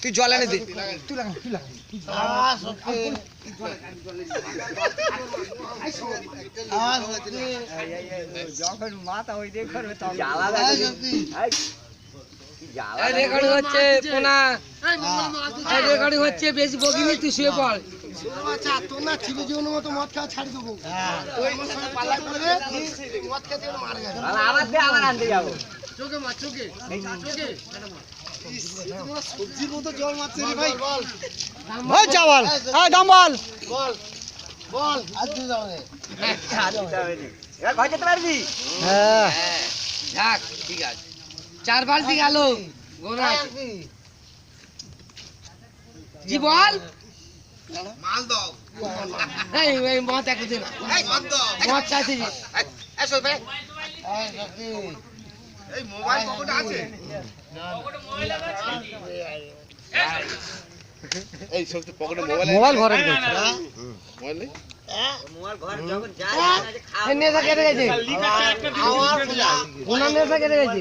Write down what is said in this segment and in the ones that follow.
তুই জল এনে দে। তুই লাগা তুই লাগা আওয়াজ সত্যি আওয়াজ সত্যি যখন মাথা ওই দিয়ে করবে তখন আওয়াজ সত্যি এই রেকর্ডিং হচ্ছে কোনা রেকর্ডিং হচ্ছে বেশি বকিনি তুই শুয়ে পড়। আচ্ছা না ছিল জীবনের মতো মদ খাওয়া ছাড়ি দেবো। হ্যাঁ। ওই আমার সঙ্গে পাল্লা করবে মদ খেতে মারা গেছে আবার আবার আনতে যাব। চোখে মার চোখে। চোখে। সবজির মতো জল মারছে রে ভাই। ওই চাওয়াল এই দাম্বাল বল। বল। আর তুই যাও রে। এবার ঘর যেতে পারবি? হ্যাঁ। যাক ঠিক আছে। চার বালতি গেল গোনা। জি বল। মাল দাও। এই এই মত এক দিন এই মদ দাও। মত চাইছি শোন ভাই। এই মোবাইল পকেটে আছে? এই শক্তি পকেটে মোবাইল মোবাইল ঘরে রেখেছে মোবাইল নেই? এই নেশা কেটে গেছে। আওয়াজ ওনার নেশা কেটে গেছে।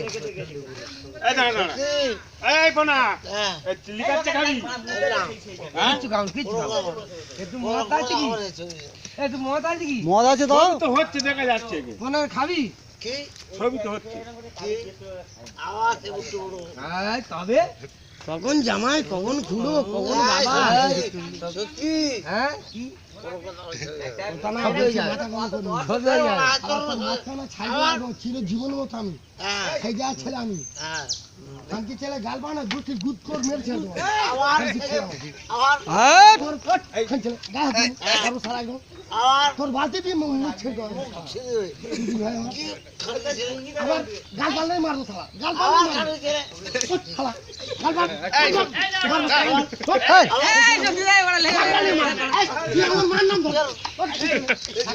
মদ আছে তো? হচ্ছে দেখা যাচ্ছে খাবি? কি? তো হচ্ছে। কি? আওয়াজ একটু বড় এই তবে? কখন জামাই কখন খুড়ো কখন বাবা? সত্যি। হ্যাঁ? কি? হ্যাঁ হ্যাঁ হ্যাঁ তোর বালতি দিয়ে মুখ মুখ ছেড়ে দেওয়া ছিড়ে ভাই আমার। কি খালটা ছিড়ে আবার গাল আওয়াজ পাল্লাই মারবো শালা গাল পাল 分かりました。